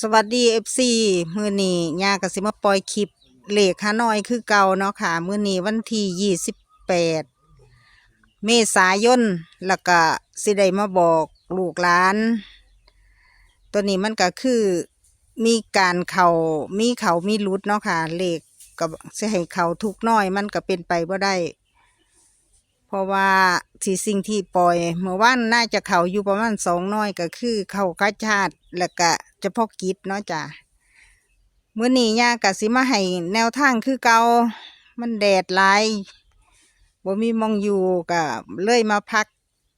สวัสดีเอฟซีมือนี้ยาก็สิมาปล่อยคลิปเลขฮานอยคือเก่าเนาะค่ะ มือนี้วันที่ยี่สิบแปดเมษายนแล้วก็สิได้มาบอกลูกหลาน ตัวนี้มันก็คือมีการเขามีเขามีรุดเนาะค่ะเลขกับสิให้เขาทุกน้อยมันก็เป็นไปบ่ได้ เพราะว่า ที่สิ่งที่ปล่อย เมื่อวานน่าจะเขาอยู่ประมาณสองน้อยก็คือ เขากระชาติแล้วก็เฉพาะกิจเนาะจ้ะเมื่อนี้ย่ากะสิมาให้แนวทางคือเกามันแดดหลายบ่มีมองอยู่ก็เลยมาพัก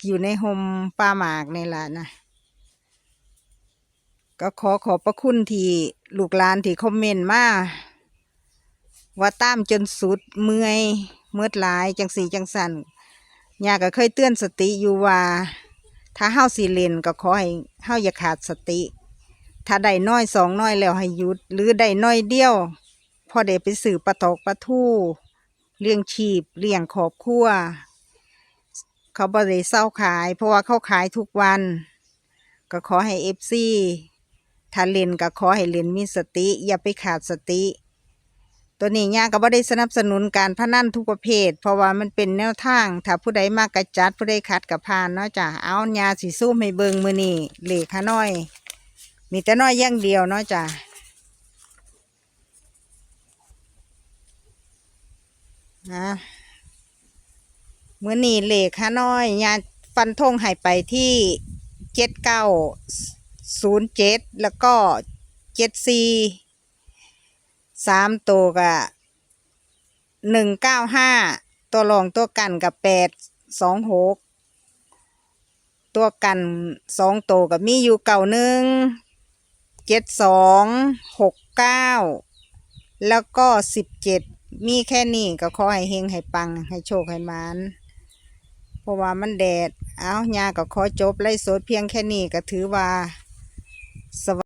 อยู่ในโฮมป่าหมากนี่ล่ะนะก็ขอขอบพระคุณที่ลูกหลานที่คอมเมนต์มาว่าตามจนสุดเมื่อยเมื่อหลายจังสีจังสัน ย่าก็เคยเตือนสติอยู่ว่า ถ้าเฮาสิเล่นก็ขอให้เฮาอย่าขาดสติ ถ้าได้น้อยสองน้อยแล้วให้หยุด หรือได้น้อยเดียว พอได้ไปสื่อปลาตอกปลาทู่เลี้ยงชีพเลี้ยงครอบครัวเขาบ่ได้เศร้าขาย เพราะว่าเขาขายทุกวัน ก็ขอให้เอฟซีถ้าเล่นก็ขอให้เล่นมีสติ อย่าไปขาดสติ ตัวนี้ย่าก็บ่ได้สนับสนุนการพนันทุกประเภท เพราะว่ามันเป็นแนวทาง ถ้าผู้ใดมากกระจัด ผู้ใดขัดกับพานเนาะจ้ะเอายาสีสู้ให้เบิงมือนี่เหล็กขาน้อย มีแต่น้อยอย่างเดียวเนาะจ้ะนะมือนี่เหล็กขาน้อยยาฟันธงให้ไปที่เจ็ดเก้าศูนย์เจ็ดแล้วก็เจ็ดสี่ สามตัวกับหนึ่งเก้าห้าตัวรองตัวกันกับแปดสองหกตัวกันสองตัวกับมีอยู่เก่าหนึ่งเจ็ดสองหกเก้าแล้วก็สิบเจ็ดมีแค่นี้ก็ขอให้เฮงให้ปังให้โชคให้มานเพราะว่ามันแดด เอาญาก็ขอจบไล่สดเพียงแค่นี้ก็ถือว่าสวัส